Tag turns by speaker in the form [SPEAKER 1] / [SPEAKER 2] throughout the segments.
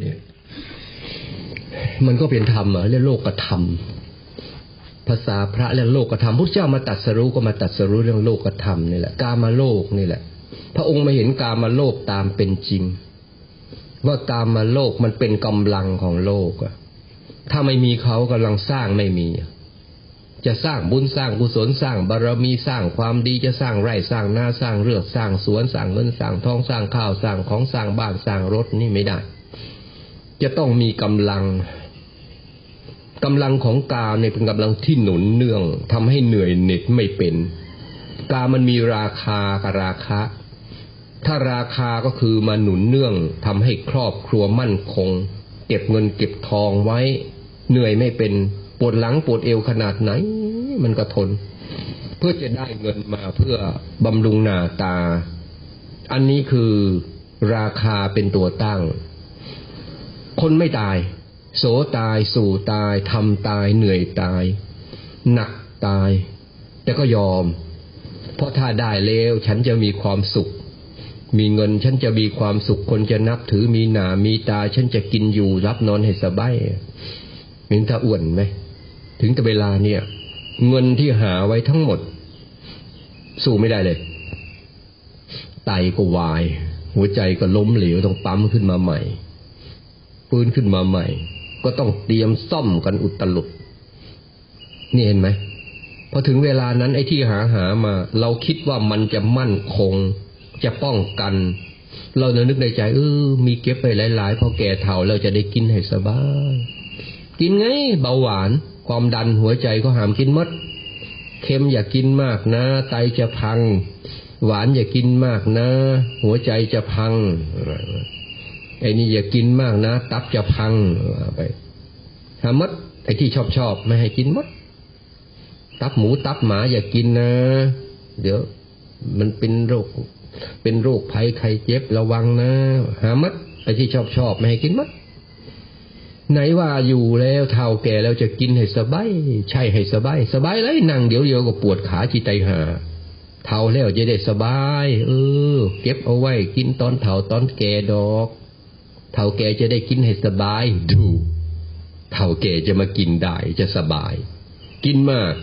[SPEAKER 1] เนี่ยมันก็เป็นธรรมเหรอเรียกโลกธรรม ภาษาพระเรียกโลกธรรมพุทธเจ้ามาตัดสรู้ก็มาตัดสรู้เรื่องโลกธรรมนี่แหละกามาโลกนี่แหละ พระองค์มาเห็นกามาโลกตามเป็นจริง ว่ากามาโลกมันเป็นกำลังของโลกอะถ้าไม่มีเขากำลังสร้างไม่มี จะสร้างบุญสร้างกุศลสร้างบารมีสร้างความดีจะสร้างไร่สร้างนาสร้างเรือสร้างสวนสร้างเงินสร้างทองสร้างข้าวสร้างของสร้างบ้านสร้างรถนี่ไม่ได้ จะต้องมีกำลังกำลังของกาเนี่ยเป็นกำลังที่หนุนเนื่องทำให้เหนื่อยเหน็ดไม่เป็น กามันมีราคากับราคะ ถ้าราคาก็คือมาหนุนเนื่องทำให้ครอบครัวมั่นคง เก็บเงินเก็บทองไว้ เหนื่อยไม่เป็นปวดหลังปวดเอวขนาดไหน มันก็ทน เพื่อจะได้เงินมาเพื่อบำรุงหน้าตา อันนี้คือราคาเป็นตัวตั้ง คนไม่ตาย โสตาย สู่ตายทำตาย เหนื่อยตาย หนักตาย แต่ก็ยอม เพราะถ้าได้แล้วฉันจะมีความสุข มีเงินฉันจะมีความสุขคนจะนับถือมีหนามีตา ฉันจะกินอยู่รับนอนให้สบายเห็นถ้าอ้วนไหมถึงแต่เวลาเนี่ย เงินที่หาไว้ทั้งหมด สู้ไม่ได้เลยไตก็วาย หัวใจก็ล้มเหลวต้องปั๊มขึ้นมาใหม่ ฟื้นขึ้นมาใหม่ ก็ต้องเตรียมซ่อมกันอุตลุดนี่เห็นไหมพอถึงเวลานั้นไอ้ที่หาหามา เราคิดว่ามันจะมั่นคง จะป้องกัน เราเนึกในใจเออมีเก็บไปหลาย ๆ พอแก่เฒ่าเราจะได้กินให้สบายกินไงเบาหวาน ความดันหัวใจก็หามกินมดเค็มอย่ากินมากนะ ไตจะพัง หวานอย่ากินมากนะ หัวใจจะพัง ไอ้นี่อย่ากินมากนะ ตับจะพังไปทำมดไอ้ที่ชอบชอบไม่ให้กินมดตับหมูตับหมาอย่ากินนะ เดี๋ยว มันเป็นโรค เป็นโรคภัยไข้เจ็บระวังนะ หามัดไอ้ที่ชอบชอบไม่ให้กินมัดไหนว่าอยู่แล้วเท่าแก่แล้วจะกินให้สบายใช่ให้สบายสบายเลยนั่งเดี๋ยวเดียวก็ปวดขาจีไตหาเท่าแล้วจะได้สบาย เออ เก็บเอาไว้กินตอนเท่าตอนแก่ดอก เท่าแกจะได้กินให้สบาย ดูเท่าแกจะมากินได้จะสบาย กินมาก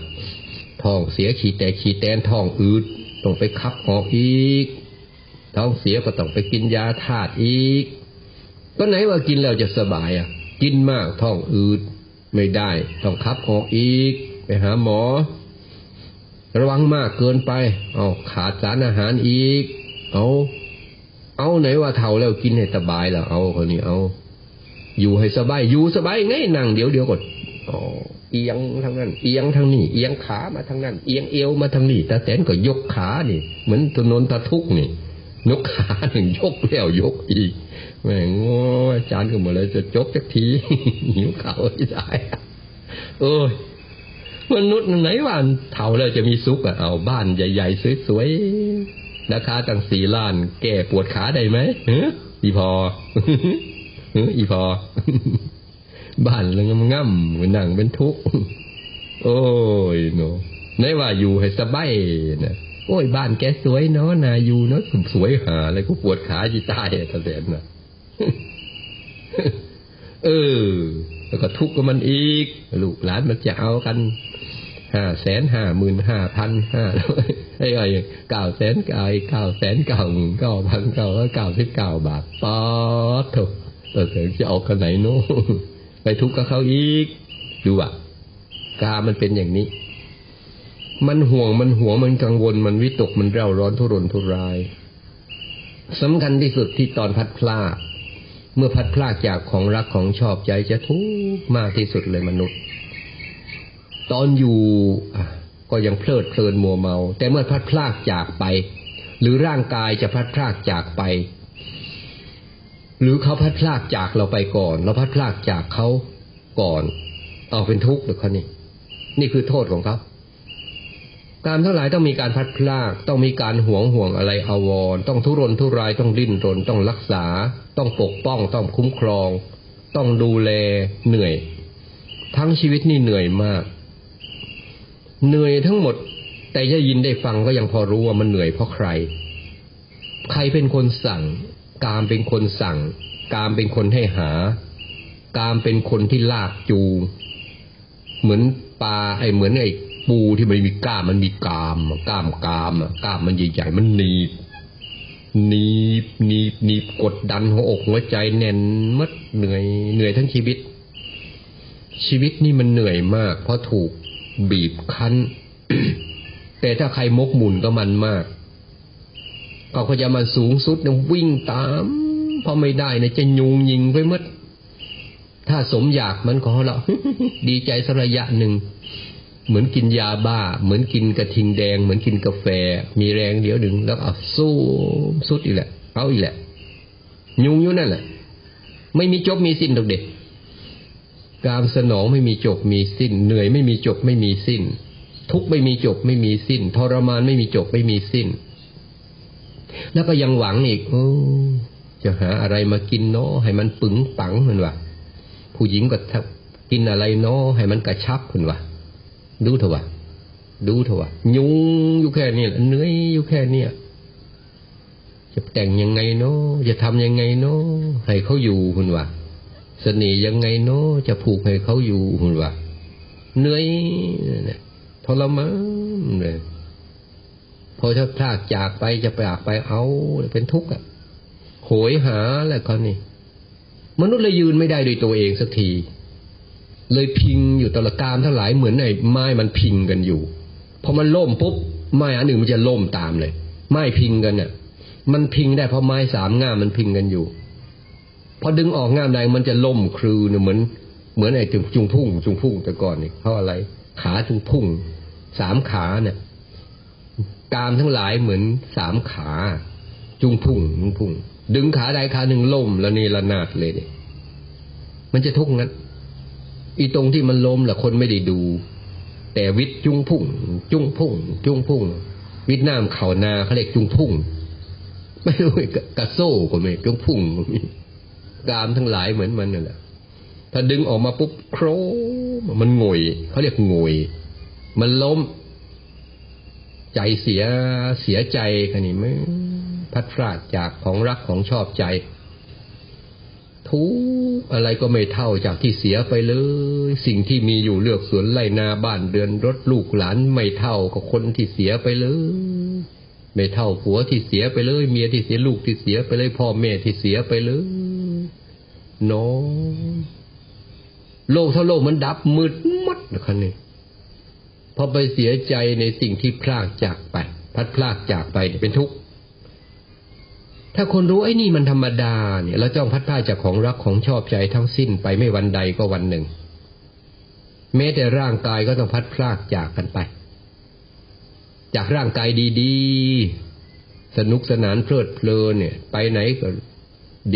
[SPEAKER 1] ท้องเสียขีแตกขีแตนท้องอืดต้องไปคับหอกอีก ท้องเสียก็ต้องไปกินยาธาตุอีก ก็ไหนว่ากินแล้วจะสบายอะ กินมากท้องอืดไม่ได้ ต้องคับหอกอีก ไปหาหมอ ระวังมากเกินไป เอาขาดสารอาหารอีก เอา เอาไหนว่าเท่าแล้วกินให้สบายล่ะเอาคนนี้เอา อยู่ให้สบาย อยู่สบายไงนั่งเดี๋ยวเดี๋ยวก่อนอ๋อเอียงทางนั้น เอียงทางนี้ เอียงขามาทางนั้น เอียงเอวมาทางนี้ตาแตนก็ยกขานี่ เหมือนถนนตะทุกนี่ยกขาหนึ่งยกแล้วยกอีกแม่งโง่อาจารย์ก็เหมือนเลยจะจกสักทีหิวข้าวไม่ได้โอ้ยมนุษย์ไหนว่าเท่าแล้วจะมีสุขอะเอาบ้านใหญ่ๆสวยๆ ราคาตั้งสี่ล้าน แก่ปวดขาได้ไหมอีพออีพอ บ้านเลยง่ำมันนั่งเป็นทุกข์โอ้ยโนไหนว่าอยู่ให้สบายนะโอ้ยบ้านแกสวยเนาะนาอยู่เนาะสวยหาอะไรกูปวดขาจีตายตะเสนนะเออ แล้วก็ทุกข์กับมันอีก ลูกหลานมันจะเอากัน ห้าแสนห้าหมื่นห้าพันห้าไอ้ไอ้เก้าแสนเก้าเก้าแสนเก้าหมื่นเก้าพันเก้าเก้าสิบเก้าบาทป๊อดเถอะเออจะเอากันไหนโน้ไปทุกข์กับเขาอีก ดูอะกามันเป็นอย่างนี้ มันห่วงมันห่วมันกังวลมันวิตกมันเร่าร้อนทุรนทุรายสำคัญที่สุดที่ตอนพัดพลาดเมื่อพัดพลากจากของรักของชอบใจจะทุกข์มากที่สุดเลยมนุษย์ ตอนอยู่ก็ยังเพลิดเพลินมัวเมา แต่เมื่อพัดพลากจากไป หรือร่างกายจะพัดพลากจากไป หรือเขาพัดพลากจากเราไปก่อน เราพัดพลากจากเขาก่อน เอาเป็นทุกข์หรือเขานี่นี่คือโทษของเขาการทั้งหลายต้องมีการพัดพลากต้องมีการห่วงห่วงอะไรอาวรต้องทุรนทุรายต้องดิ้นรนต้องรักษา ต้องปกป้อง ต้องคุ้มครอง ต้องดูแลเหนื่อย ทั้งชีวิตนี่เหนื่อยมาก เหนื่อยทั้งหมด แต่ได้ยินได้ฟังก็ยังพอรู้ว่ามันเหนื่อยเพราะใคร ใครเป็นคนสั่ง กามเป็นคนสั่ง กามเป็นคนให้หา กามเป็นคนที่ลากจูงเหมือนปลาไอเหมือนไอปูที่มันมีกล้ามมันมีกามกล้ามกามอะกล้ามมันใหญ่ๆมันหนีบหนีบหนีบหนีบกดดันหัวอกหัวใจแน่นมัดเหนื่อยเหนื่อยทั้งชีวิต ชีวิตนี่มันเหนื่อยมาก เพราะถูก บีบคั้น แต่ถ้าใครมกหมุนก็มันมากก็เขาจะมาสูงสุดเนี่ยวิ่งตามพอไม่ได้เนี่ยจะยุงยิงไปมด ถ้าสมอยากมันขอเราดีใจสระยะหนึ่ง เหมือนกินยาบ้า เหมือนกินกระทิงแดง เหมือนกินกาแฟ มีแรงเดี๋ยวดึงแล้วเอาสู้สุดอีกแหละ เอาอีกแหละ ยุงอยู่นั่นแหละ ไม่มีจบมีสิ้นดอกเด็ก การสนองไม่มีจบมีสิ้น เหนื่อยไม่มีจบไม่มีสิ้น ทุกข์ไม่มีจบไม่มีสิ้นทรมานไม่มีจบไม่มีสิ้น แล้วก็ยังหวังอีกโอ้จะหาอะไรมากินเนาะให้มันปึงปังเหมือนว่าผู้หญิงก็กินอะไรเนาะให้มันกระชับเหมือนว่าดูเถอะวะดูเถอะวะยุงอยู่แค่นี้เหนื่อยอยู่แค่เนี้ยจะแต่งยังไงเนาะจะทำยังไงเนาะให้เขาอยู่คุณว่า เสน่ห์ยังไงเนาะจะผูกให้เขาอยู่คุณว่าเหนื่อยทรมานเลยพอถ้าพลากจากไปจะไปจากไปเอาเป็นทุกข์อะโหยหาแหละเขานี่ มนุษย์เลยยืนไม่ได้ด้วยตัวเองสักที เลยพิงอยู่ตลอดการทั้งหลายเหมือนไอ้ไม้มันพิงกันอยู่พอมันล่มปุ๊บไม้อันหนึ่งมันจะล่มตามเลย ไม้พิงกันเนี่ยมันพิงได้เพราะไม้สามง่ามมันพิงกันอยู่ พอดึงออกงามใดมันจะล่มคลือเนี่ยเหมือน เหมือนไอ้จุงจุงพุ่งจุงพุ่งแต่ก่อนเนี่ยเพราอะไร ขาจุงพุ่งสามขาเนี่ยกามทั้งหลายเหมือนสามขา จุงพุ่งจุงพุ่ง ดึงขาใดขาหนึ่งล่มแล้วนี่ระนาดเลยเนี่ยมันจะทุกข์งั้นอีตรงที่มันล้มแหละคนไม่ได้ดู แต่วิทย์จุงพุ่ง จุงพุ่ง จุงพุ่ง วิทย์น้ำเข่านาเขาเรียกจุงพุ่ง ไม่รู้กระโซ่ก็ไม่จุงพุ่งก็มี กามทั้งหลายเหมือนมันนั่นแหละถ้าดึงออกมาปุ๊บโครมมันงอยเขาเรียกงอยมันล้ม ใจเสียเสียใจกันนี่ไหมพัดพลาดจากของรักของชอบใจ ทุกอะไรก็ไม่เท่าจากที่เสียไปเลย สิ่งที่มีอยู่เลือกสวนไร่นาบ้านเดือนรถลูกหลานไม่เท่ากับคนที่เสียไปเลยไม่เท่าผัวที่เสียไปเลย เมียที่เสียลูกที่เสียไปเลย พ่อแม่ที่เสียไปเลย น้องโลกเท่าโลกมันดับมืดมัดนะครับนี่พอไปเสียใจในสิ่งที่พลากจากไป พัดพลากจากไปเนี่ยเป็นทุกข์ถ้าคนรู้ไอ้นี่มันธรรมดาเนี่ยเราจ้องพัดพลาดจากของรักของชอบใจทั้งสิ้นไปไม่วันใดก็วันหนึ่ง แม้แต่ร่างกายก็ต้องพัดพลากจากกันไป จากร่างกายดีๆ สนุกสนานเพลิดเพลินเนี่ย ไปไหนก็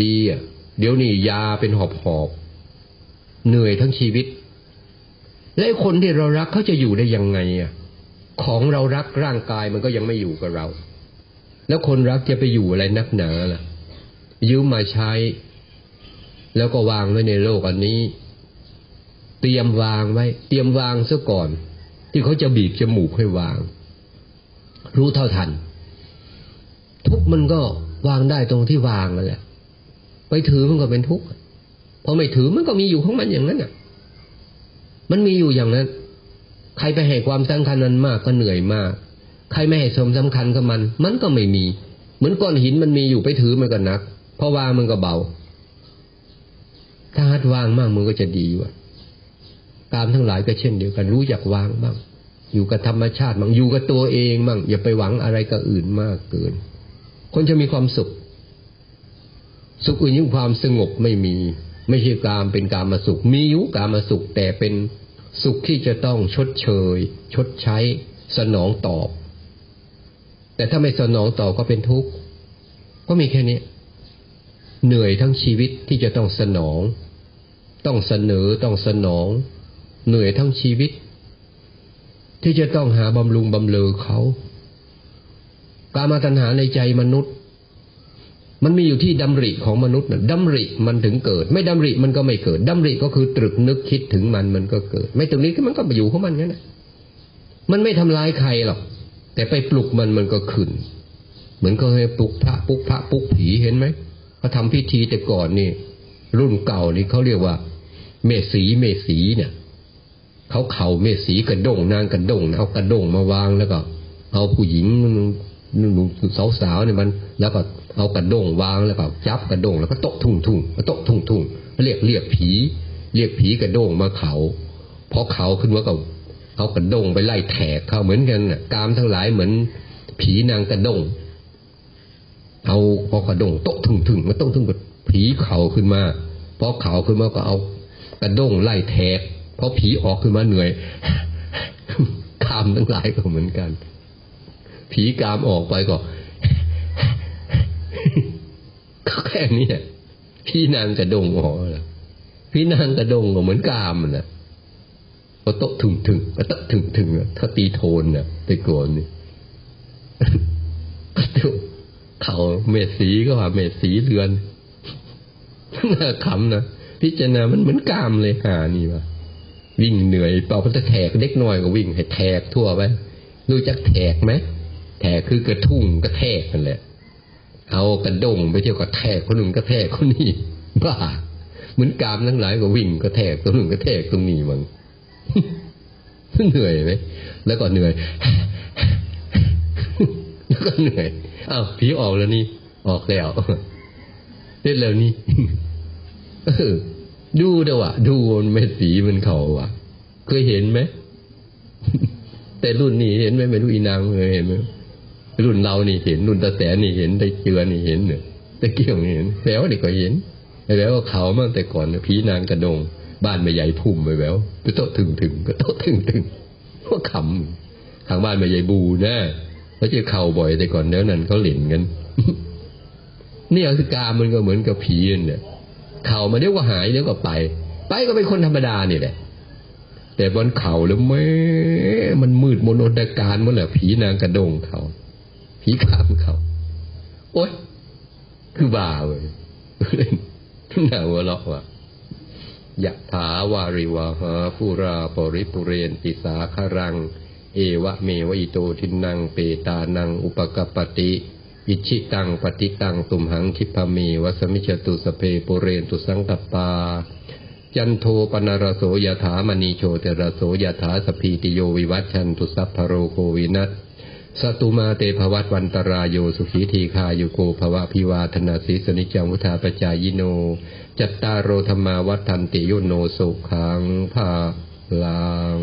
[SPEAKER 1] ดีอะ เดี๋ยวนี้ยาเป็นหอบหอบเหนื่อยทั้งชีวิต และคนที่เรารักเขาจะอยู่ได้ยังไงอะของเรารักร่างกายมันก็ยังไม่อยู่กับเรา แล้วคนรักจะไปอยู่อะไรนักหนาล่ะ ยืมมาใช้ แล้วก็วางไว้ในโลกอันนี้ เตรียมวางไว้ เตรียมวางซะก่อน ที่เขาจะบีบจมูกให้วาง รู้เท่าทัน ทุกมันก็วางได้ตรงที่วางนั่นแหละ ไปถือมันก็เป็นทุกข์พอไม่ถือมันก็มีอยู่ของมันอย่างนั้นอะ มันมีอยู่อย่างนั้น ใครไปให้ความสำคัญนั้นมากก็เหนื่อยมาก ใครไม่ให้สมสำคัญกับมัน มันก็ไม่มี เหมือนก้อนหินมันมีอยู่ไปถือมันก็นักเพราะวางมันก็เบา ถ้าหัดวางมากมันก็จะดีว่ะตามทั้งหลายก็เช่นเดียวกัน รู้จักวางบ้าง อยู่กับธรรมชาติบ้างอยู่กับตัวเองบ้างอย่าไปหวังอะไรกับอื่นมากเกิน คนจะมีความสุข สุขอื่นยิ่งความสงบไม่มี ไม่ใช่การเป็นการมาสุข มีอยู่การมาสุขแต่เป็นสุขที่จะต้องชดเชย ชดใช้สนองตอบ แต่ถ้าไม่สนองตอบก็เป็นทุกข์ก็มีแค่นี้เหนื่อยทั้งชีวิตที่จะต้องสนอง ต้องเสนอต้องสนอง เหนื่อยทั้งชีวิต ที่จะต้องหาบำรุงบำเรอเขา การมาตัญหาในใจมนุษย์ มันมีอยู่ที่ดำริของมนุษย์นะดำริมันถึงเกิด ไม่ดำริมันก็ไม่เกิดดำริก็คือตรึกนึกคิดถึงมันมันก็เกิด ไม่ตรงนี้ก็มันก็ไปอยู่ของมันงั้นนะมันไม่ทำลายใครหรอกแต่ไปปลุกมันมันก็ขึ้น เหมือนก็ให้ปลุกพระปลุกพระปลุกผีเห็นไหมเขาทำพิธีแต่ก่อนนี่ รุ่นเก่านี่เขาเรียกว่า เมสีเมสีเนี่ยเขาเข่าเมสีกระด้งนางกระด้งเอากระด้งมาวางแล้วก็ เอาผู้หญิง สาวสาวๆเนี่ยมันแล้วก็เอากระด้งวางแล้วก็จับกระด้งแล้วก็โตะทุ่งทุ่งโตะทุ่งทุ่งเรียกเรียกผี เรียกผีกระด้งมาเขาพอเขาขึ้นว่าก็เอากระด้งไปไล่แถกเขาเหมือนกันน่ะกามทั้งหลายเหมือนผีนางกระด้งเอาพอกระด้งโตะทุ่งทุ่งมาโตะทุ่งกับผีเขาขึ้นมาพอเขาขึ้นมาก็เอากระด้งไล่แทกพอผีออกขึ้นมาเหนื่อยกามทั้งหลายก็เหมือนกัน ผีกามออกไปก็ก็แค่นี้พี่นางกระดงออล้วพี่นางกระดงก็เหมือนกามน่ะพอโตะถึงถึงพอโตะถึงถึงถ้าตีโทนน่ะไปโกนนี่ก็ดูเขาเมสีก็ว่าเมสีเรือนน่าขำนะพิจารณามันเหมือนกามเลยหานี่วะวิ่งเหนื่อยเปล่าพันแทกเด็กน้อยก็วิ่งให้แทกทั่วไปรู้จักแทกไหม แทกคือกระทุ่งกระแทกนั่นแหละ เอากระด้งไปเที่ยวกระแทกคนหนึ่งกระแทกคนนี้บ้าเหมือนกามทั้งหลายก็วิ่งกระแทกตรงหนึ่งกระแทกตรงนี้มั้งเหนื่อยไหมแล้วก็เหนื่อยแล้วก็เหนื่อยอ้าวผีออกแล้วนี่ ออกแล้วเล่นแล้วนี่ดูเด้วะดูมันไม่สีมันเขาวะเคยเห็นไหมแต่รุ่นนี้เห็นไหมไม่รู้อีนางเคยเห็นไหม รุ่นเรานี่เห็น รุ่นตาแสนนี่เห็นได้เจือนี่เห็นเนี่ยตะเกียงนี่เห็นแววนี่ก็เห็นไอ้แววก็เขาเมั่งแต่ก่อนผีนางกระดง บ้านไม่ใหญ่พุ่มไปแววไปโต๊ะถึงถึงก็โต๊ะถึงถึงพวกขำทางบ้านไม่ใหญ่บูนะแล้วเจอเข่าบ่อยแต่ก่อนเดี๋ยวนั้นเขาหลินกันนี่อสกามันก็เหมือนกับผีเนี่ยเข่ามาเดี๋ยวก็หายเดี๋ยวก็ไป ไปก็เป็นคนธรรมดานี่แหละ แต่บนเข่าแล้วแม่มันมืดมนอนตการหมดแหละผีนางกระดงเขา ผีขามเขา โอ๊ย คือบ้าเว้ยน่าหัวเราะว่ะยะถาวาริวาหาภูราปริปุเรนติสาคารัง เอวะเมวะอิโตทินังเปตานัง อุปกปปติ อิชิตังปฏิตังตุมหังคิพะเมวัสมิจตุสเพปุเรนตุสังกปปา จันโทปนารโสยถามณีโชเตรโสยถาสพีติโยวิวัชชันตุสัพพโรโควินัส สตุมาเตภวัตวันตรายโยสุขีทีคายุโกภวะพิวาธนาสีสนิจังวุธาปจายโน จัตตารโรธรรมาวัฏทันติยุโนสุขังภาลัง